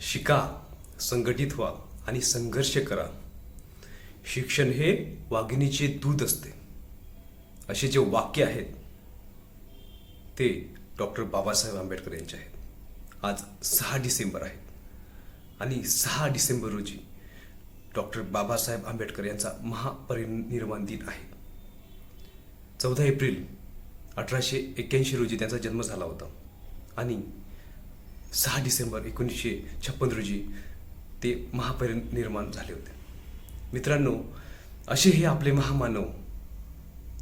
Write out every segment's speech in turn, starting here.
शिका संघटित व्हा आणि संघर्ष करा. शिक्षण हे वाघिणीचे दूध असते. असे जे वाक्य आहेत ते डॉक्टर बाबासाहेब आंबेडकर यांचे आहेत. आज सहा डिसेंबर आहे. आणि सहा डिसेंबर रोजी डॉक्टर बाबासाहेब आंबेडकर यांचा महापरिनिर्वाण दिन आहे. चौदा एप्रिल अठराशे एक्क्याऐंशी रोजी त्यांचा जन्म झाला होता. आणि सहा डिसेंबर एकोणीसशे छप्पन रोजी ते महापरिनिर्माण झाले होते. मित्रांनो असे हे आपले महामानव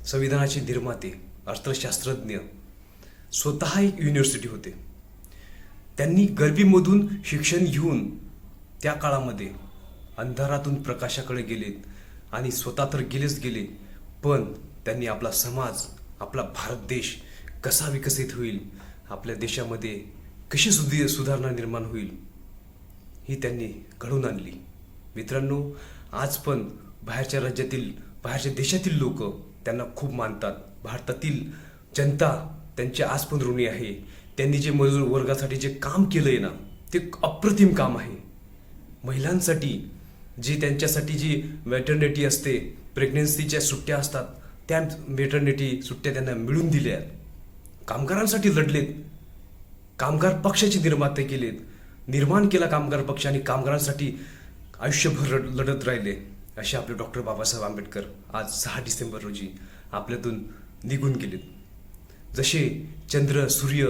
संविधानाचे निर्माते अर्थशास्त्रज्ञ स्वतः एक युनिव्हर्सिटी होते. त्यांनी गरिबीमधून शिक्षण घेऊन त्या काळामध्ये अंधारातून प्रकाशाकडे गेलेत आणि स्वतः तर गेलेच गेले पण त्यांनी आपला समाज आपला भारत देश कसा विकसित होईल आपल्या देशामध्ये कशी सुधी सुधारणा निर्माण होईल ही त्यांनी घडवून आणली. मित्रांनो आज पण बाहेरच्या राज्यातील बाहेरच्या देशातील लोक त्यांना खूप मानतात. भारतातील जनता त्यांचे आज पण ऋणी आहे. त्यांनी जे मजूर वर्गासाठी जे काम केलं आहे ना ते अप्रतिम काम आहे. महिलांसाठी जी त्यांच्यासाठी जी मॅटर्निटी असते प्रेग्नेन्सीच्या सुट्ट्या असतात त्या मॅटर्निटी सुट्ट्या त्यांना मिळून दिल्या. कामगारांसाठी लढलेत. कामगार पक्षाचे निर्माते केलेत. निर्माण केला कामगार पक्ष आणि कामगारांसाठी आयुष्यभर लढत राहिले असे आपले डॉक्टर बाबासाहेब आंबेडकर आज सहा डिसेंबर रोजी आपल्यातून निघून गेलेत. जसे चंद्र सूर्य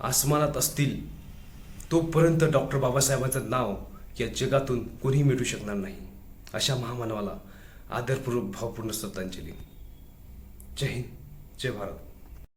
आसमानात असतील तोपर्यंत डॉक्टर बाबासाहेबांचं नाव या जगातून कोणीही मिळू शकणार नाही अशा महामानवाला आदरपूर्वक भावपूर्ण श्रद्धांजली. जय हिंद जय भारत.